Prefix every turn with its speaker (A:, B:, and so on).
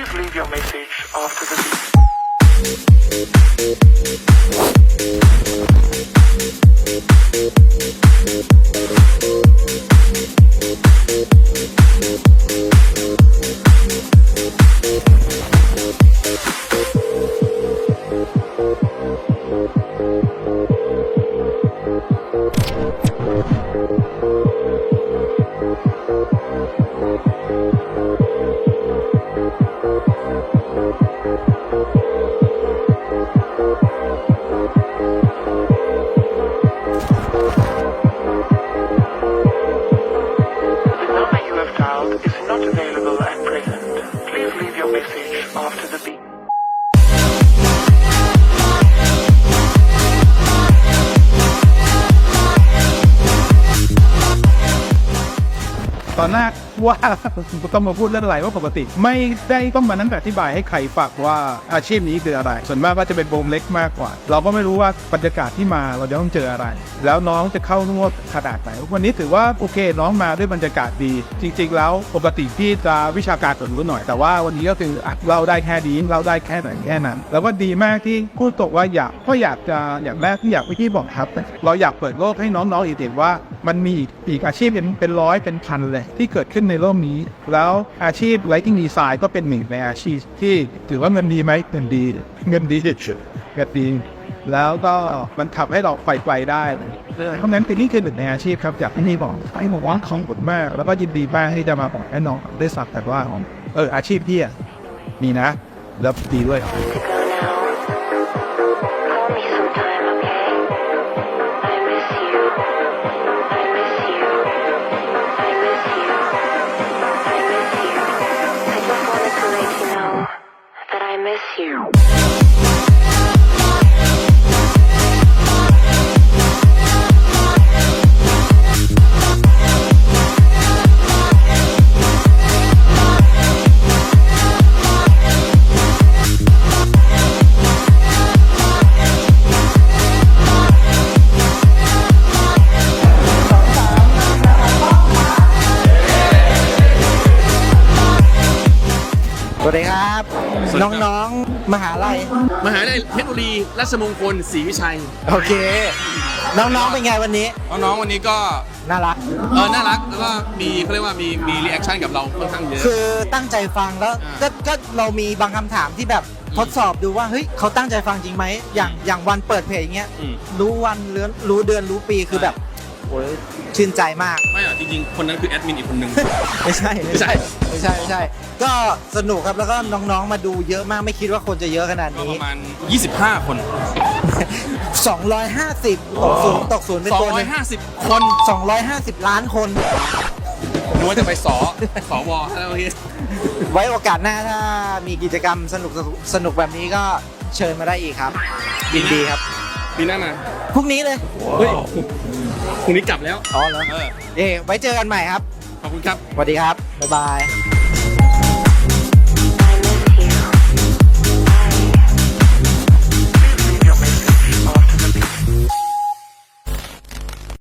A: Please leave your message after the beep. not available at present. Please leave your message after the beep.
B: Thank ว่าต้องมาพูดเรื่องอะไรว่าปกติ ไม่ได้ต้องมานั่งอธิบายให้ใครฟังว่าอาชีพนี้คืออะไร ส่วนมากก็จะเป็นวงเล็กมากกว่า เราก็ไม่รู้ว่าบรรยากาศที่มาเราจะต้องเจออะไร แล้วน้องจะเข้านวดขนาดไหนวันนี้ถือว่าโอเคน้องมาด้วยบรรยากาศดี จริง ๆ แล้วปกติพี่จะวิชาการส่วนรู้หน่อย แต่ว่าวันนี้ก็คืออเราได้แค่นี้เราได้แค่ไหนแค่นั้น แล้วก็ดีมากที่พูดตกว่าอยากก็อยากจะอย่างแรกที่อยากพี่บอกครับ เราอยากเปิดโลกให้น้องๆอีกเห็นว่ามันมีอีกอาชีพเป็นเป็นร้อยเป็นพันเลยที่เกิดขึ้นในโลกนี้ แล้วอาชีพ Lighting Design ก็เป็นหนึ่งในอาชีพที่ถือว่าเงินดีไหมเงินดี เงินดีเงินดี แล้วก็มันทำให้เราไฟไฟได้เพราะนั้นเป็นนี่คือหนึ่งในอาชีพครับจากที่นี่บอกไอ้บอกว่าของผลมาก แล้วก็ยินดีมากที่จะมาบอกให้น้องได้สักแต่ว่าเอออาชีพพี่อะมีนะแล้วดีด้วย
C: you.
D: วัสดีครับ
E: สวัสดีครับ
D: น้องๆ มหาลัย
E: มหาวิทยาลัยเทคโนโลยีราชมงคลศรีวิชัย
D: โอเค น้องๆ เป็นไงวันนี้
E: น้องๆวันนี้ก็
D: น่ารัก
E: เออน่ารักแล้วก็มีเขาเรียกว่ามีมีรีแอคชั่นกับเราค่อนข้างเยอะ
D: คือตั้งใจฟังแล้ว
E: อ่า
D: ก็ก็เรามีบางคำถามที่แบบทดสอบดูว่า เฮ้ยเขาตั้งใจฟังจริงไหม อย่างอย่างวันเปิดเพจอย่างเงี้ย
E: อืม
D: รู้วันเรือนรู้เดือนรู้ปีคือแบบ โอ้ยชื่นใจมาก
E: ไม่อะจริงๆ คนนั้นคือแอดมินอีกคนนึง
D: ไม่ใช่
E: ไม่ใช่
D: ไม่ใช่ไม่ใช่ ก็สนุกครับแล้วก็น้องๆมาดูเยอะมากไม่คิดว่าคนจะเยอะขนาด
E: ก็
D: นี้
E: ประมาณ 25 คน
D: 250 ตกศูนย์ตกศูนย์เป็นตัวหนึง
E: 250 คน
D: 250 ล้านคน
E: นึกว่าจะไปสอสวอะไรเมื่อกี้
D: ไว้โอกาสหน้าถ้ามีกิจกรรมสนุกสนุกแบบนี้ก็เชิญมาได้อีกครับยินดีครับ
E: ปีหน้ามา
D: พรุ่งนี้เลย
E: เฮ้ย พรุ่งนี้กลับแล้ว
D: อ๋อเหรอ
E: เออ
D: เอ้ไว้เจอกันใหม่ครับ
E: ขอบคุณครับ
D: สวัสดีครับ บ๊ายบาย